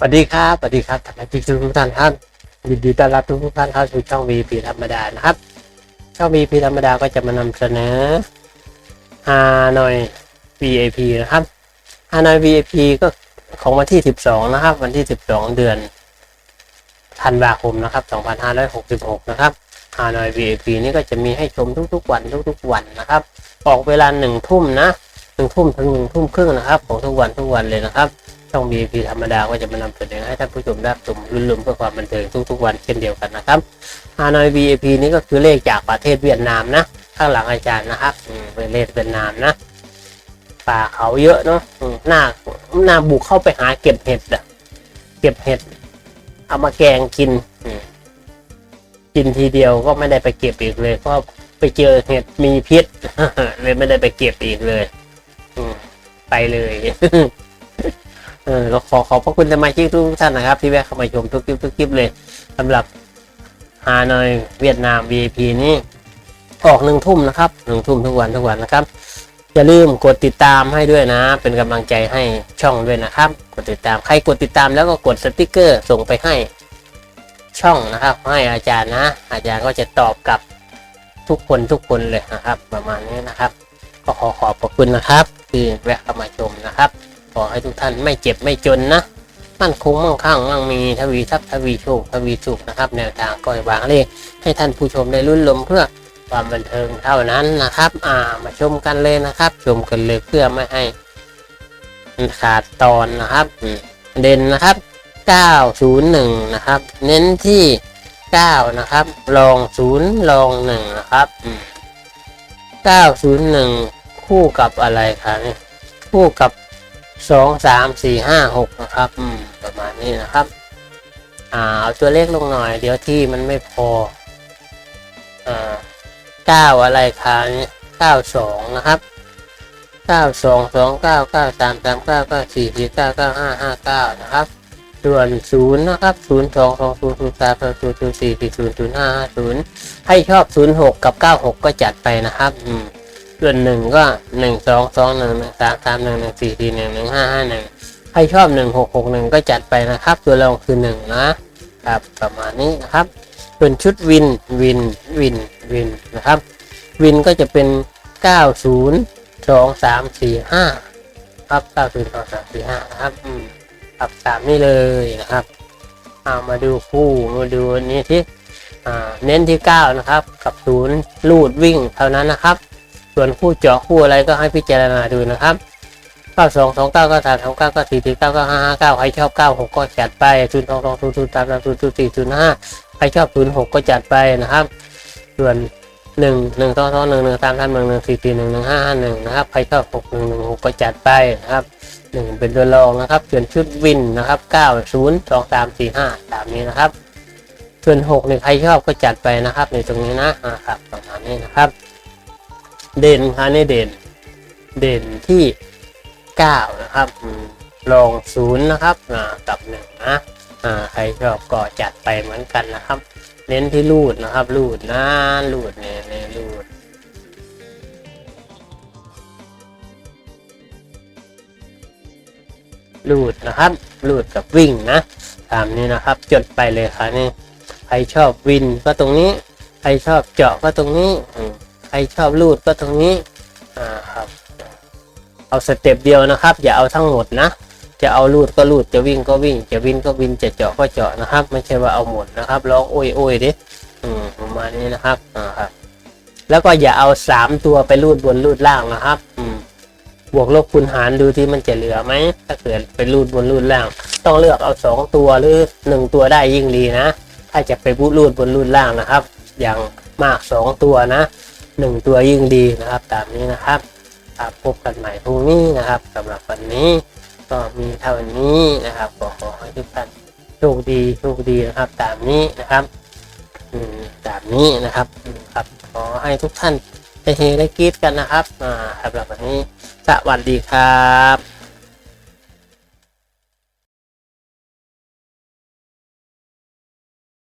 สวัสดีครับสวัสดีครับท่านผู้ชมทุกท่านครับยินดีต้อนรับทุกท่านเข้าสู่ช่อง VP ธรรมดานะครับ ช่อง VP ธรรมดาก็จะมานำเสนอฮานอย VIP นะครับฮานอย VIP ก็ของวันที่ 12 นะครับ วันที่ 12 เดือนธันวาคมนะครับ 2566 นะครับฮานอย VIP นี่ก็จะมีให้ชมทุกๆวันทุกๆวันนะครับ ออกเวลาหนึ่งทุ่มนะหนึ่งทุ่มถึงหนึ่งทุ่มครึ่งนะครับ ของทุกวันทุกวันเลยนะครับ ช่อง VIP ธรรมดาก็จะมานำเสนอให้ท่านผู้ชมได้ชมรุ่นๆเพื่อความบันเทิงทุกๆวันเช่นเดียวกันนะครับฮานอย VIP นี่ก็คือเลขจากประเทศเวียดนามนะ ข้างหลังอาจารย์นะครับเป็นเลขเวียดนามนะ ป่าเขาเยอะเนาะหน้าหน้าบุกเข้าไปหาเก็บเห็ดอะเก็บเห็ด เอามาแกงกิน กินทีเดียวก็ไม่ได้ไปเก็บอีกเลยเพราะไปเจอเห็ดมีพิษเลยไม่ได้ไปเก็บอีกเลยไปเลย เออขอขอบพระคุณสมาชิกทุกท่านนะครับ ที่แวะเข้ามาชมทุกคลิปทุกคลิปเลยสำหรับฮานอยเวียดนาม VIP นี่ออกหนึ่งทุ่มนะครับหนึ่งทุ่มทุกวันทุกวันนะครับ อย่าลืมกดติดตามให้ด้วยนะ เป็นกำลังใจให้ช่องด้วยนะครับ กดติดตามใครกดติดตามแล้วก็กดสติกเกอร์ส่งไปให้ช่องนะครับ ให้อาจารย์นะ อาจารย์ก็จะตอบกลับทุกคนทุกคนเลยนะครับ ประมาณนี้นะครับ ก็ขอขอบพระคุณนะครับ ที่แวะเข้ามาชมนะครับ อให้ทุกท่านไม่เจ็บไม่จนนะมั่นคงมั่งคั่งมั่งมีทวีทรัพย์ทวีโชคทวีสุขนะครับ แนวทางก็วางเลขให้ท่านผู้ชมได้รุ่นลมเพื่อความบันเทิงเท่านั้นนะครับอ่ามาชมกันเลยนะครับ ชมกันเลยเพื่อไม่ให้ขาดตอนนะครับเด่นนะครับ 901 นะครับ เน้นที่ 9 นะครับรอง0รอง 1 นะครับ 901 คู่กับอะไรคะเนี่ยคู่กับ สองสามสี่ห้าหกนะครับอืมประมาณนี้นะครับ อ่าเอาตัวเลขลงหน่อย เดี๋ยวที่มันไม่พออ่าเก้าอะไรคะเนี่ยเก้าสองนะครับเก้าสองสองเก้าเก้าสามสามเก้าเก้าสี่สี่เก้าเก้าห้าห้าเก้านะครับ ส่วนศูนย์นะครับศูนย์สองสองศูนย์ศูนย์สามศูนย์ศูนย์ศูนย์สี่สี่ศูนย์ศูนย์ห้าห้าศูนย์ให้ชอบศูนย์หกกับเก้าหกก็จัดไปนะครับ อืม ส่วนหนึ่งก็หนึ่งสองสองหนึ่งสามสามหนึ่งหนึ่งสี่สี่หนึ่งหนึ่งห้าห้าหนึ่งใครชอบหนึ่งหกหกหนึ่งก็จัดไปนะครับ ตัวรองคือหนึ่งนะครับประมาณนี้นะครับ ส่วนชุดวินวินวินวินนะครับ วินก็จะเป็นเก้าศูนย์สองสามสี่ห้าครับเก้าศูนย์สองสามสี่ห้านะครับอืมครับตามนี้เลยนะครับเอามาดูคู่มาดูอันนี้ที่เน้นที่เก้านะครับ กับศูนย์ลูดวิ่งเท่านั้นนะครับ ส่วนคู่เจาะคู่อะไรก็ให้พิจารณาดูนะครับ92 29 93 39 94 49 95 59ใครชอบ 96 ก็จัดไป0 2 2 0 0 3 3 0 0 4 0 5ใครชอบ 06 ก็จัดไปนะครับ ส่วน 1 1 2 2 1 1 3 3 1 1 4 4 1 1 5 5 1นะครับ ใครชอบ 6 1 1 6 ก็จัดไปนะครับ 1 เป็นตัวรองนะครับ ส่วนชุดวินนะครับ 9 0 2 3 4 5 ตามนี้นะครับ ส่วน6เนี่ยใครชอบก็จัดไปนะครับ ในตรงนี้นะนะครับประมาณนี้นะครับ เด่นค่ะนี่เด่น เด่นที่เก้านะครับอืมรองศูนย์นะครับกับหนึ่งนะอ่าใครชอบก็จัดไปเหมือนกันนะครับ เน้นที่รูดนะครับ รูดนะรูดเนี่ยเนี่ยรูดรูดนะครับรูดกับวิ่งนะตามนี้นะครับ จดไปเลยค่ะนี่ใครชอบวินก็ตรงนี้ ใครชอบเจาะก็ตรงนี้ ใครชอบรูดก็ตรงนี้อ่าครับ เอาสเต็ปเดียวนะครับ อย่าเอาทั้งหมดนะ จะเอารูดก็รูดจะวิ่งก็วิ่ง จะวินก็วินจะเจาะก็เจาะนะครับ ไม่ใช่ว่าเอาหมดนะครับร้องโอ้ยโอ้ยดิอืมประมาณนี้นะครับอ่าครับแล้วก็อย่าเอาสามตัวไปรูดบนรูดล่างนะครับ อืมบวกลบคูณหารดูที่มันจะเหลือไหมถ้าเกิดไปรูดบนรูดล่าง ต้องเลือกเอาสองตัวหรือหนึ่งตัวได้ยิ่งดีนะ ถ้าจะไปพูดรูดบนรูดล่างนะครับ อย่างมากสองตัวนะ หนึ่งตัวยิ่งดีนะครับตามนี้นะครับครับพบกันใหม่พรุ่งนี้นะครับสำหรับวันนี้ก็มีเท่านี้นะครับขอขอให้ทุกท่านโชคดีโชคดีนะครับ ตามนี้นะครับอืมตามนี้นะครับครับขอให้ทุกท่านได้เฮได้กรีดกันนะครับอ่าสำหรับวันนี้สวัสดีครับ